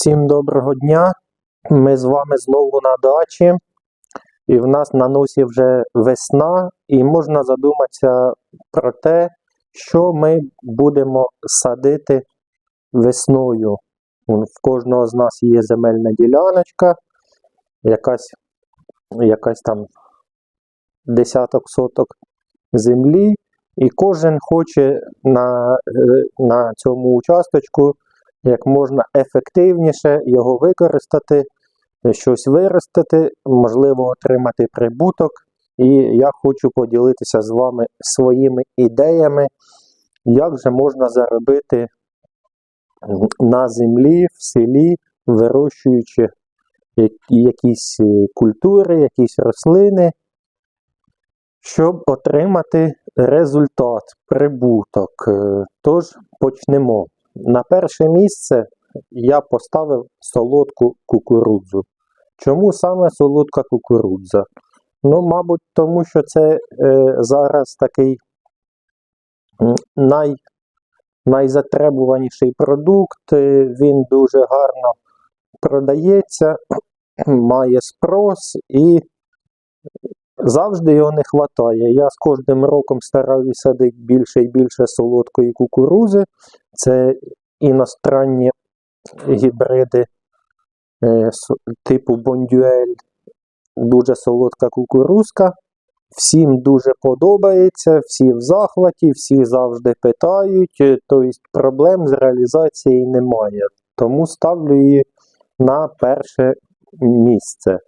Всім доброго дня. Ми з вами знову на дачі, і в нас на носі вже весна, і можна задуматися про те, що ми будемо садити весною. В кожного з нас є земельна діляночка, якась, якась там десяток соток землі, і кожен хоче на, е, на цьому участочку як можна ефективніше його використати, щось виростити, можливо, отримати прибуток. І я хочу поділитися з вами своїми ідеями, як же можна заробити на землі, в селі, вирощуючи якісь е, культури, якісь рослини, щоб отримати результат, прибуток. Е, Тож почнемо. На перше місце я поставив солодку кукурудзу. Чому саме солодка кукурудза? Ну, мабуть, тому що це е, зараз такий най, найзатребуваніший продукт, е, він дуже гарно продається, має спрос і завжди його не вистачає. Я з кожним роком стараюся садити більше і більше солодкої кукурузи. Це іностранні гібриди е, типу бондюель, дуже солодка кукурузка. Всім дуже подобається, всі в захваті, всі завжди питають, е, тобто проблем з реалізацією немає. Тому ставлю її на перше місце.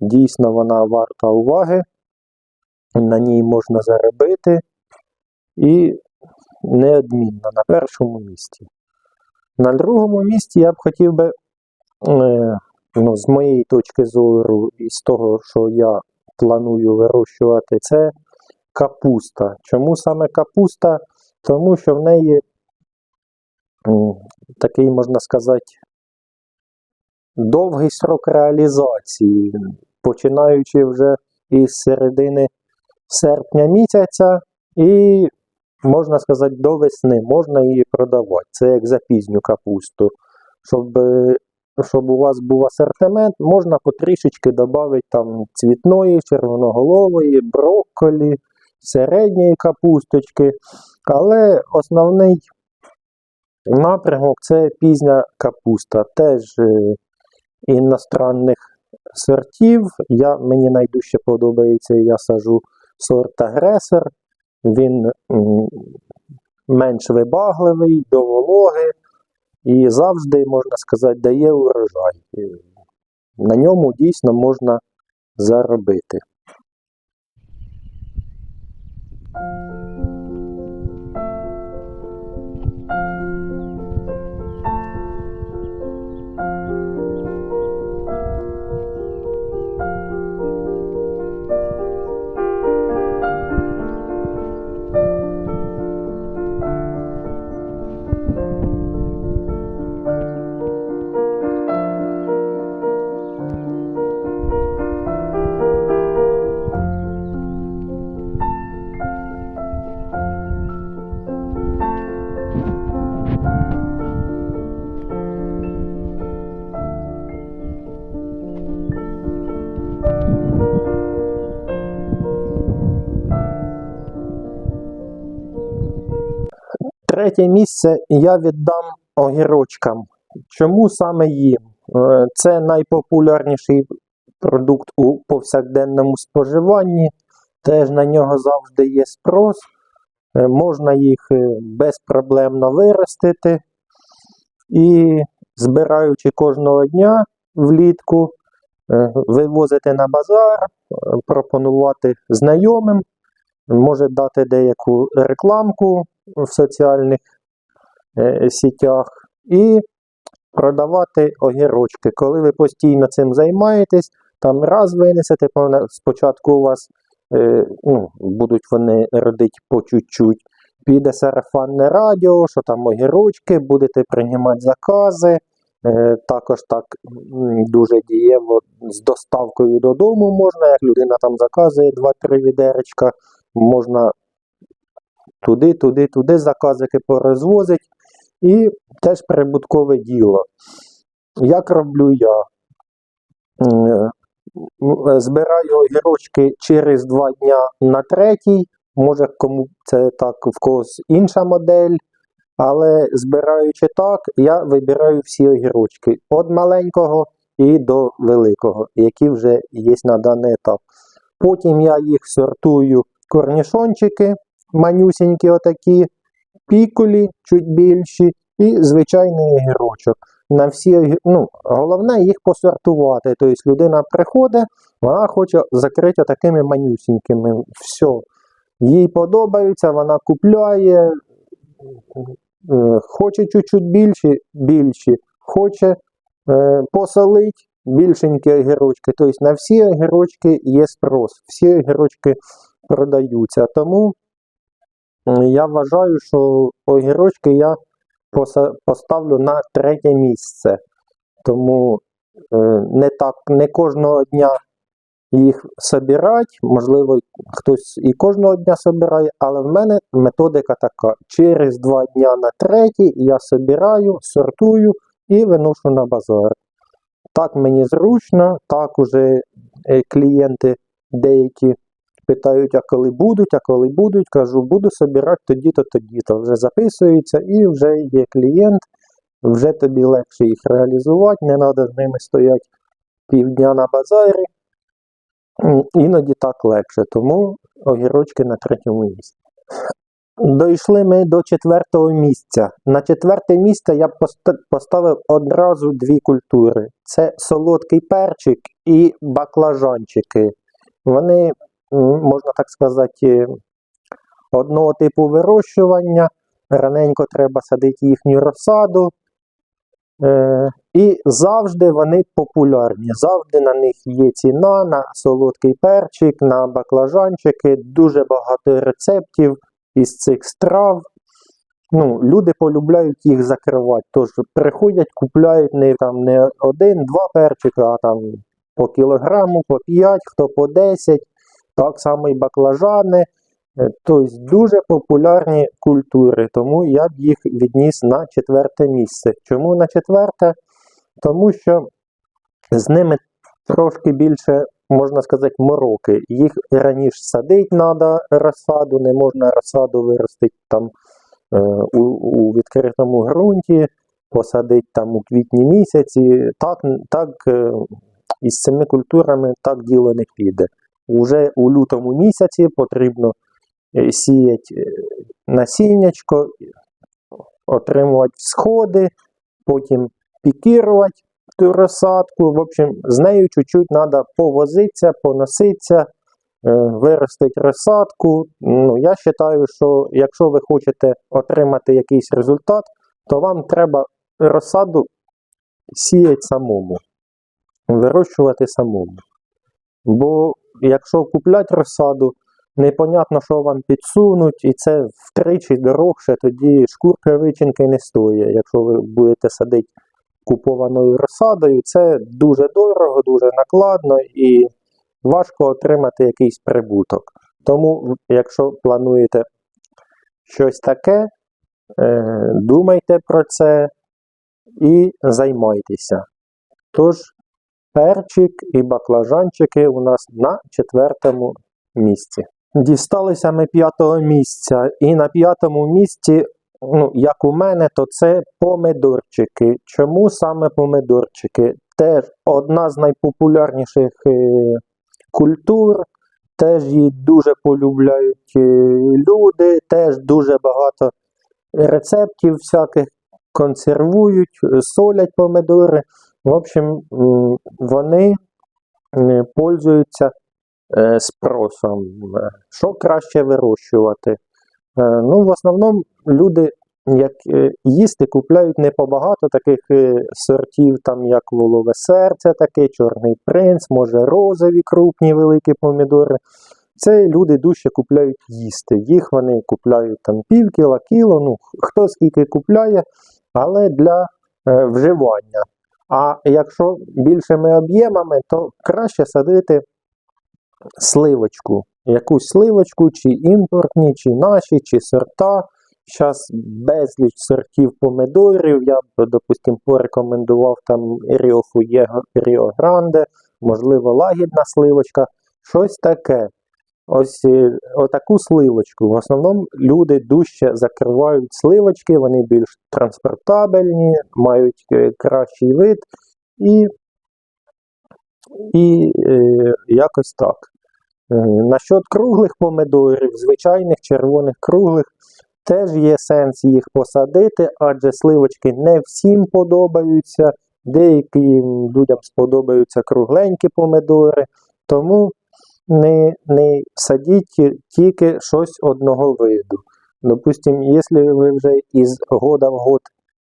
Дійсно, вона варта уваги, на ній можна заробити і неодмінно на першому місці. На другому місці я б хотів би, е, ну, з моєї точки зору, і з того, що я планую вирощувати, це капуста. Чому саме капуста? Тому що в неї такий, можна сказати, довгий срок реалізації, починаючи вже із середини серпня місяця і, можна сказати, до весни можна її продавати. Це як за пізню капусту. Щоб, е, щоб у вас був асортимент, можна потрішечки додати там цвітної, червоноголової, брокколі, середньої капусточки. Але основний напрямок це пізня капуста. Теж е, іностранних сортів. Я, мені найдужче подобається, я сажу сорт агресор. Він менш вибагливий до вологи і завжди, можна сказати, дає урожай. На ньому дійсно можна заробити. Третє місце я віддам огірочкам. Чому саме їм? Е, Це найпопулярніший продукт у повсякденному споживанні. Теж на нього завжди є спрос. Е, Можна їх е, безпроблемно виростити. І збираючи кожного дня влітку, вивозити на базар, пропонувати знайомим, може дати деяку рекламку в соціальних е, сітях і продавати огірочки. Коли ви постійно цим займаєтесь, там раз винесете, спочатку у вас е, ну, будуть вони родити по чуть-чуть. Піде сарафанне радіо, що там огірочки, будете приймати закази. Е, також так дуже дієво з доставкою додому можна, як людина там заказує 2-3 відеречка, можна туди, туди, туди заказики порозвозить. І теж прибуткове діло. Як роблю я? Е, м, Збираю огірочки через два дня на третій. Може, кому це так в когось інша модель. Але збираючи так, я вибираю всі огірочки від маленького і до великого, які вже є на даний етап. Потім я їх сортую корнішончики, манюсінькі отакі, пікулі чуть більші і звичайний огірочок. На всі, ну, головне їх посортувати. Тобто людина приходить, вона хоче закрити такими манюсінькими. Все. Їй подобаються, вона купляє, е, хоче чуть-чуть більші, більші, хоче е, посолить більшенькі огірочки. Тобто на всі огірочки є спрос, всі огірочки продаються. Тому я вважаю, що огірочки я поставлю на третє місце. Тому е, не так, не кожного дня їх собирати, можливо, хтось і кожного дня собирає, але в мене методика така. Через два дня на третій я собираю, сортую і виношу на базар. Так мені зручно, так уже е, клієнти деякі питають, а коли будуть, а коли будуть, кажу, буду собирати тоді-то, тоді-то. Вже записуються і вже є клієнт, вже тобі легше їх реалізувати, не треба з ними стояти півдня на базарі. Іноді так легше, тому огірочки на третьому місці. Дійшли ми до четвертого місця. На четверте місце я поставив одразу дві культури: це солодкий перчик і баклажанчики. Вони, можна так сказати, одного типу вирощування. Раненько треба садити їхню розсаду. Е, і завжди вони популярні. Завжди на них є ціна на солодкий перчик, на баклажанчики, дуже багато рецептів із цих страв. Ну, люди полюбляють їх закривати. Тож приходять, купляють не, там, не один-два перчика, а там по кілограму, по 5, хто по 10, так само і баклажани. Е, Тобто дуже популярні культури, тому я б їх відніс на четверте місце. Чому на четверте? Тому що з ними трошки більше, можна сказати, мороки. Їх раніше садити треба розсаду, не можна розсаду виростити там е, у, у відкритому ґрунті, посадити там у квітні місяці. Так, так е, із цими культурами так діло не піде. Уже у лютому місяці потрібно е, сіяти е, насіннячко, отримувати сходи, потім пікірувати ту розсадку. В общем, з нею чуть-чуть треба повозитися, поноситися, е, виростити розсадку. Ну, я вважаю, що якщо ви хочете отримати якийсь результат, то вам треба розсаду сіяти самому, вирощувати самому. Бо якщо купляти розсаду, непонятно, що вам підсунуть, і це втричі дорогше, тоді шкурка вичинки не стоїть. Якщо ви будете садити купованою розсадою, це дуже дорого, дуже накладно і важко отримати якийсь прибуток. Тому, якщо плануєте щось таке, е, думайте про це і займайтеся. Тож, перчик і баклажанчики у нас на четвертому місці. Дісталися ми п'ятого місця, і на п'ятому місці, ну, як у мене, то це помидорчики. Чому саме помидорчики? Теж одна з найпопулярніших е, культур, теж її дуже полюбляють е, люди, теж дуже багато рецептів всяких консервують, солять помидори. В общем, вони пользуються е, спросом. Е, Що краще вирощувати? Е, Ну, в основному люди як їсти купляють не побагато таких сортів, там як волове серце, таке, чорний принц, може розові крупні великі помідори. Це люди дужче купляють їсти. Їх вони купляють там пів кіла, кіло, ну хто скільки купляє, але для вживання. А якщо більшими об'ємами, то краще садити сливочку. Якусь сливочку, чи імпортні, чи наші, чи сорта. Зараз безліч сортів помидорів. Я б, допустим, порекомендував там Fuego, Rio Grande, можливо, лагідна сливочка. Щось таке. Ось е, отаку сливочку. В основному люди дужче закривають сливочки, вони більш транспортабельні, мають е, кращий вид і, і е, якось так. Е, Насчет круглих помидорів, звичайних червоних круглих, теж є сенс їх посадити, адже сливочки не всім подобаються, деяким людям сподобаються кругленькі помидори, тому не, не садіть тільки щось одного виду. Допустим, якщо ви вже із года в год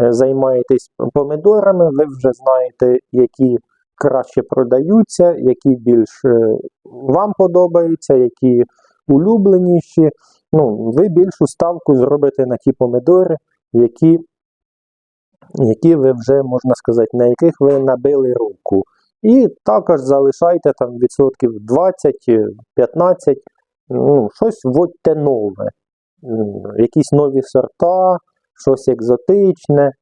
е, займаєтесь помидорами, ви вже знаєте, які краще продаються, які більш е, вам подобаються, які улюбленіші. Ну, ви більшу ставку зробите на ті помидори, які, які ви вже, можна сказати, на яких ви набили руку. І також залишайте там відсотків 20-15, ну, щось вводьте нове. Якісь нові сорта, щось екзотичне,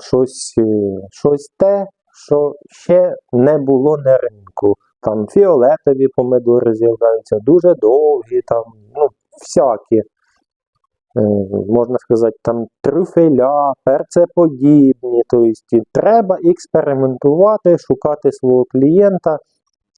щось, е, щось те, що ще не було на ринку. Там фіолетові помидори з'являються, дуже довгі, там, ну, всякі. Е, Можна сказати, там трюфеля, перцеподібні. Тобто треба експериментувати, шукати свого клієнта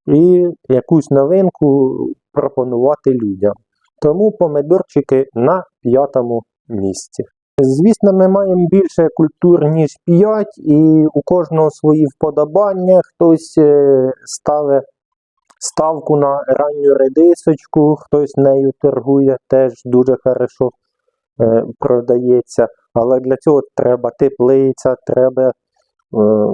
і якусь новинку пропонувати людям. Тому помидорчики на п'ятому місці. Звісно, ми маємо більше культур, ніж 5, і у кожного свої вподобання. Хтось е, ставить ставку на ранню редисочку, хтось нею торгує, теж дуже хорошо продається. Але для цього треба теплиця, треба е,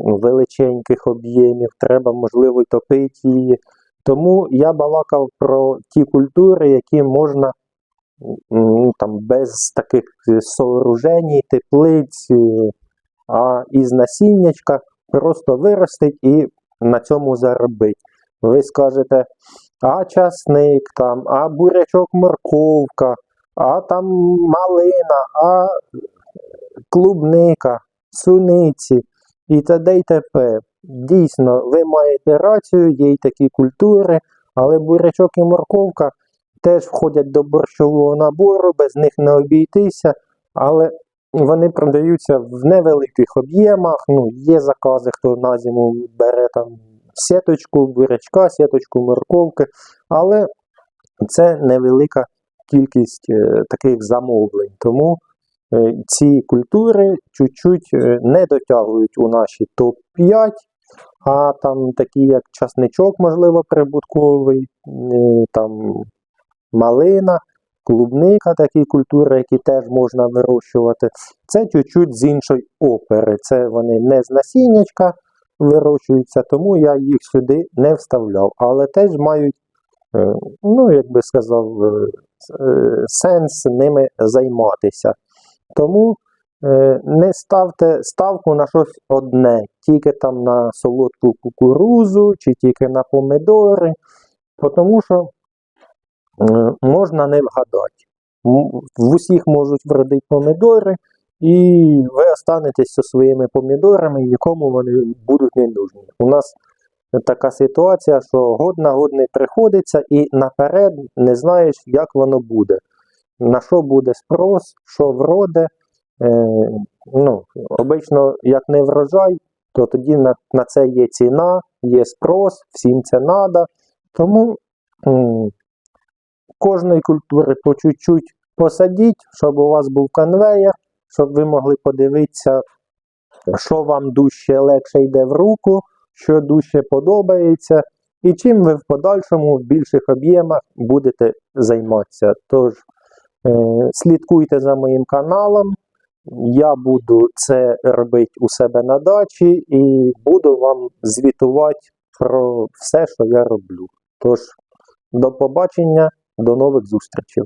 величеньких об'ємів, треба, можливо, топити її. Тому я балакав про ті культури, які можна ну, там, без таких е, сооружень, теплиць, е, а із насіннячка просто виростить і на цьому заробить. Ви скажете, а часник, там, а бурячок морковка, а там малина, а клубника, суниці і т.д. і т.п. Дійсно, ви маєте рацію, є й такі культури, але бурячок і морковка теж входять до борщового набору, без них не обійтися, але вони продаються в невеликих об'ємах. Ну, є закази, хто на зиму бере там сіточку бурячка, сіточку морковки, але це невелика кількість е, таких замовлень. Тому е, ці культури чуть-чуть е, не дотягують у наші топ-5, а там такі як часничок, можливо, прибутковий, там малина, клубника, такі культури, які теж можна вирощувати. Це чуть-чуть з іншої опери. Це вони не з насіннячка вирощуються, тому я їх сюди не вставляв. Але теж мають, ну, як би сказав, е, е, сенс ними займатися. Тому е, не ставте ставку на щось одне, тільки там на солодку кукурузу чи тільки на помидори, тому що е, можна не вгадати. В усіх можуть вродити помидори, і ви останетесь зі своїми помідорами, нікому вони будуть не нужні. У нас така ситуація, що год на год не приходиться, і наперед не знаєш, як воно буде. На що буде спрос, що вроде. Е, ну, обично, як не врожай, то тоді на, на це є ціна, є спрос, всім це треба. Тому м, кожної культури по чуть-чуть посадіть, щоб у вас був конвейер, щоб ви могли подивитися, що вам дужче легше йде в руку, що дужче подобається, і чим ви в подальшому в більших об'ємах будете займатися. Тож е, слідкуйте за моїм каналом. Я буду це робити у себе на дачі і буду вам звітувати про все, що я роблю. Тож, до побачення, до нових зустрічей.